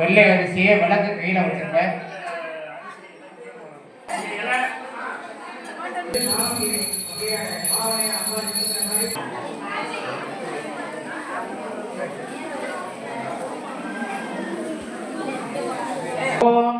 வெள்ளை அரிசியை விளக்கு கையில் வச்சுருங்க. ஓம்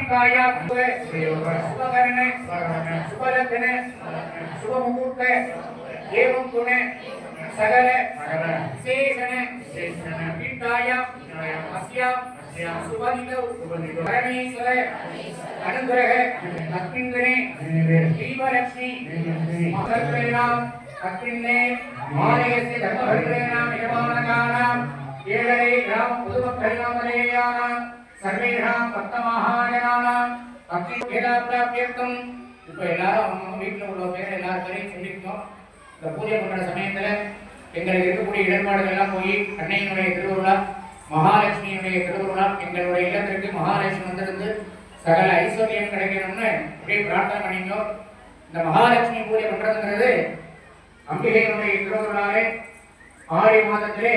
சமீபாய சுபகரண சுபலக்கண சுபமுகூர்த்த ஏவம் குண சகல விசேஷண வீட்டாய அஸ்யா சுபதிதௌ பரமேஸ்வர அனுகிரக அத்மிங்கனே தீபலக்ஷ்மி மகத்வேனாம் அத்மின்னே ஆலயஸ்ய தர்மபத்ரேனாம் யஜமானகானாம் ஏழரை கிராம சர்வேஷாம் பக்தமகாஜனானாம் பக்தி வேதாபிராபியர்த்தம் இப்போ எல்லாரும் வீட்டில் உள்ள பேர் எல்லாரும் சொல்லியிருக்கோம் இந்த பூஜை பண்ணுற சமயத்தில் எங்களுக்கு இருக்கக்கூடிய இடர்பாடுகள் எல்லாம் போய் அன்னையினுடைய திருவிழா மகாலட்சுமியினுடைய திருவிழா எங்களுடைய இல்லத்திற்கு மகாலட்சுமி வந்திருந்து சகல ஐஸ்வர்யம் கிடைக்கணும்னு அப்படியே பிரார்த்தனை பண்ணியிருந்தோம் இந்த மகாலட்சுமி பூஜை பண்றதுங்கிறது அம்பிகையினுடைய திருவிழாவே ஆடி மாதத்திலே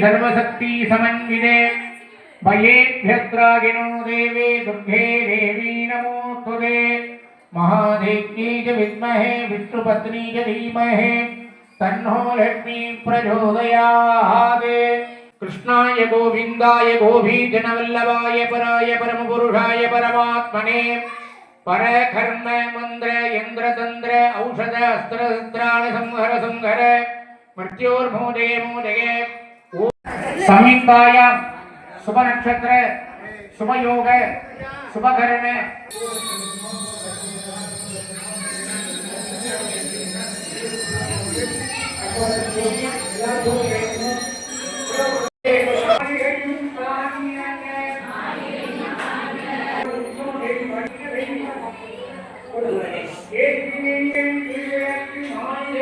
सर्वशक्ति देवे दुर्गे देवी नमोस्तुते महादेव्यै च विष्णुपत्नी धीमहि। तन्नो लक्ष्मी प्रचोदयात्। कृष्णाय गोविन्दाय गोपीजनवल्लभाय पराय परमपुरुषाय परमात्मने परकर्म मन्द्र यन्द्रतन्द्र औषध अस्त्र शस्त्राणि संहर संहर मृत्योर्मोदये मोदये समीपाय शुभ नक्षत्र शुभ योग शुभ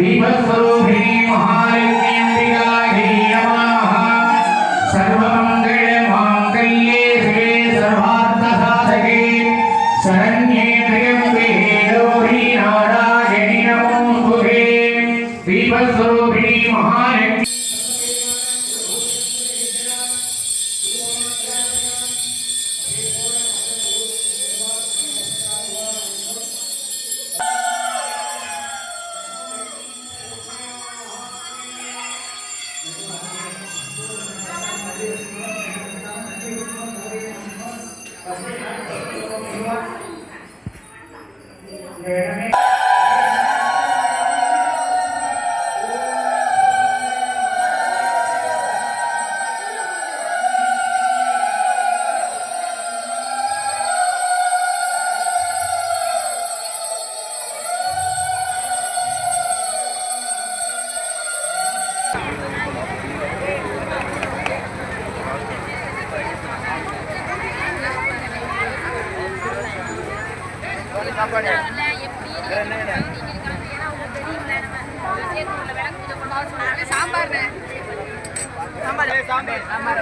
श्रीवत्स्वरूपिणी महारण्य अम्बिकागी नमः सर्वमङ्गले शरण्ये त्र्यम्बे Gracias. சாம்பார் சாம்பார். சாம்பார்.